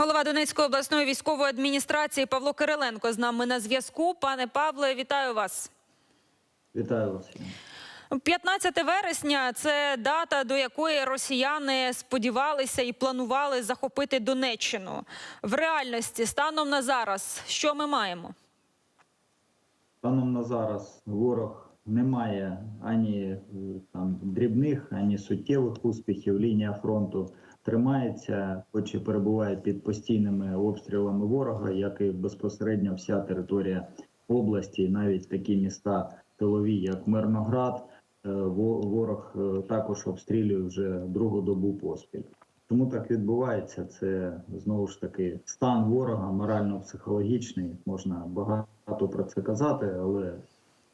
Голова Донецької обласної військової адміністрації Павло Кириленко з нами на зв'язку. Пане Павле, вітаю вас. Вітаю вас. 15 вересня це дата, до якої росіяни сподівалися і планували захопити Донеччину. В реальності станом на зараз, що ми маємо? Станом на зараз ворог не має ані е, там дрібних, ані суттєвих успіхів. Лінія фронту тримається, хоч і перебуває під постійними обстрілами ворога, як і безпосередньо вся територія області, навіть такі міста тилові, як Мирноград. е, Ворог е, також обстрілює вже другу добу поспіль. Тому так відбувається. Це знову ж таки стан ворога, морально-психологічний. Можна багато про це казати, але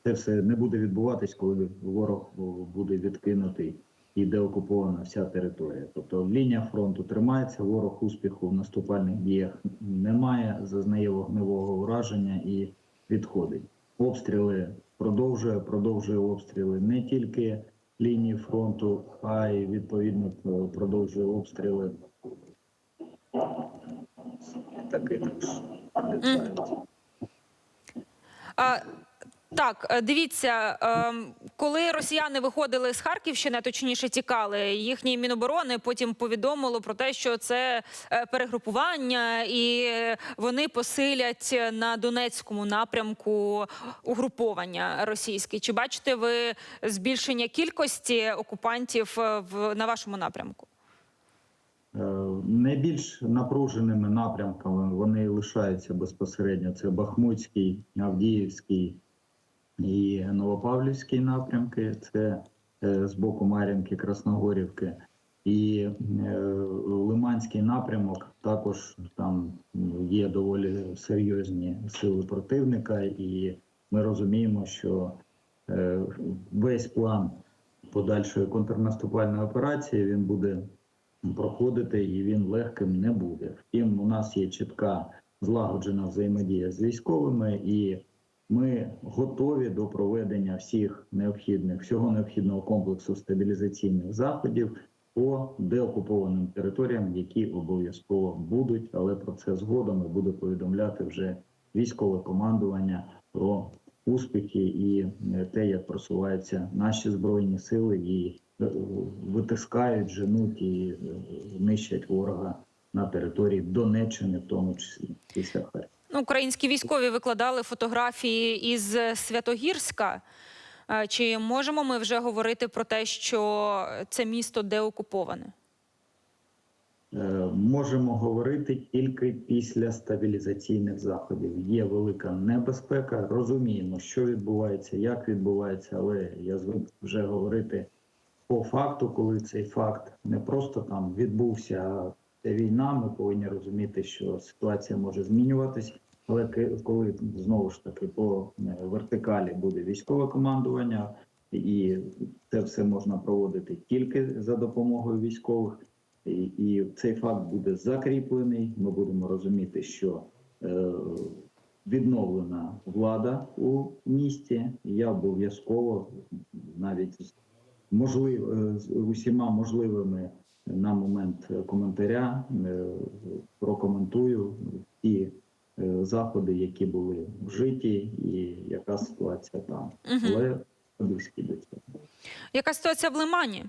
це все не буде відбуватись, коли ворог буде відкинутий і деокупована вся територія. Тобто лінія фронту тримається, ворог успіху в наступальних діях немає, зазнає вогневого ураження і відходить. Обстріли продовжує, продовжує обстріли не тільки лінії фронту, а й відповідно продовжує обстріли. Такий А, так, е, дивіться, ем, коли росіяни виходили з Харківщини, точніше тікали, їхнє міноборони потім повідомило про те, що це е, перегрупування, і вони посилять на Донецькому напрямку угруповання російське. Чи бачите ви збільшення кількості окупантів е, в на вашому напрямку? Найбільш напруженими напрямками вони лишаються безпосередньо. Це Бахмутський, Авдіївський і Новопавлівський напрямки. Це е, з боку Мар'їнки, Красногорівки. І е, Лиманський напрямок також там є доволі серйозні сили противника, і ми розуміємо, що е, весь план подальшої контрнаступальної операції він буде проходити і він легким не буде. Втім, у нас є чітка злагоджена взаємодія з військовими, і ми готові до проведення всіх необхідних всього необхідного комплексу стабілізаційних заходів по деокупованим територіям, які обов'язково будуть, але про це згодом буде повідомляти вже військове командування про успіхи і те, як просуваються наші збройні сили і е, витискають, женуть і е, нищать ворога на території Донеччини, в тому числі після Харкова. Ну, Українські військові викладали фотографії із Святогірська. Е, Чи можемо ми вже говорити про те, що це місто деокуповане? Е, Можемо говорити тільки після стабілізаційних заходів. Є велика небезпека. Розуміємо, що відбувається, як відбувається, але я звик вже говорити по факту, коли цей факт не просто там відбувся, а війна. Ми повинні розуміти, що ситуація може змінюватись. Але коли знову ж таки по е, вертикалі буде військове командування, і це все можна проводити тільки за допомогою військових. І, і цей факт буде закріплений. Ми будемо розуміти, що е, відновлена влада у місті. Я обов'язково навіть з можлив, е, з усіма можливими на момент коментаря е, прокоментую ті заходи, які були вжиті, і яка ситуація там. Мгм. Але близькі до цього. Яка ситуація в Лимані?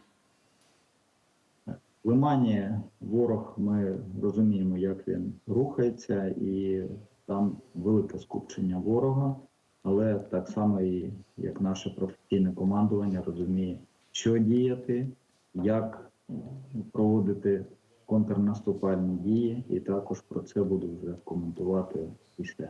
В Лимані ворог, ми розуміємо, як він рухається, і там велике скупчення ворога, але так само і як наше професійне командування розуміє, що діяти, як проводити контрнаступальні дії, і також про це буду вже коментувати після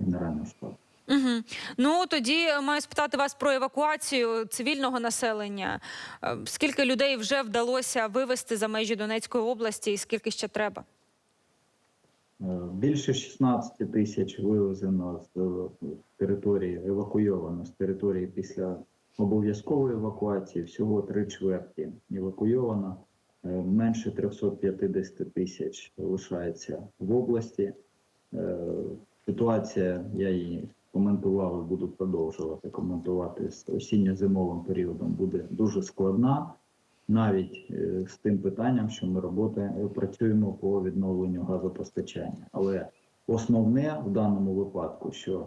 генерального штабу. Угу. Ну тоді маю спитати вас про евакуацію цивільного населення. Е, Скільки людей вже вдалося вивезти за межі Донецької області, і скільки ще треба? Е, Більше 16 тисяч вивезено з е, території, евакуйовано з території після обов'язкової евакуації. Всього три чверті евакуйовано. Е, Менше 350 тисяч лишається в області. Е, Ситуація, я її коментував і буду продовжувати коментувати з осінньо-зимовим періодом, буде дуже складна. навіть е, з тим питанням, що ми роботи працюємо по відновленню газопостачання. Але основне в даному випадку, що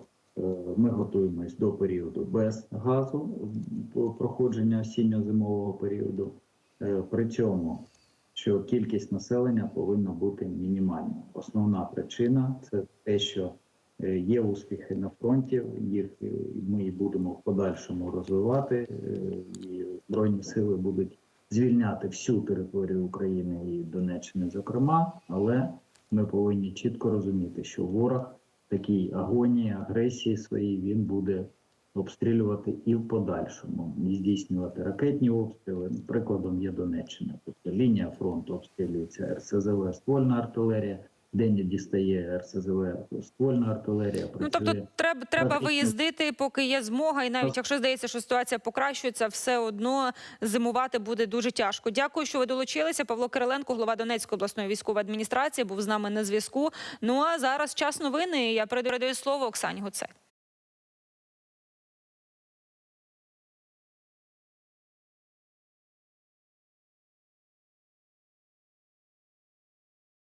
ми готуємось до періоду без газу проходження осінньо-зимового періоду. Е, При цьому що кількість населення повинна бути мінімальна. Основна причина це те, що е, є успіхи на фронті, їх е, ми будемо в подальшому розвивати, і збройні сили будуть звільняти всю територію України і Донеччини, зокрема, але ми повинні чітко розуміти, що ворог такій агонії, агресії своїй він буде обстрілювати і в подальшому, і здійснювати ракетні обстріли. Прикладом є Донеччина. Тобто лінія фронту обстрілюється РСЗВ, ствольна артилерія, де не дістає РСЗВ, ствольна артилерія. Ну тобто, працює. треба треба виїздити, поки є змога, і навіть Так. якщо здається, що ситуація покращується, все одно зимувати буде дуже тяжко. Дякую, що ви долучилися. Павло Кириленко, голова Донецької обласної військової адміністрації, був з нами на зв'язку. Ну а зараз час новини. Я передаю слово Оксані Гуцек.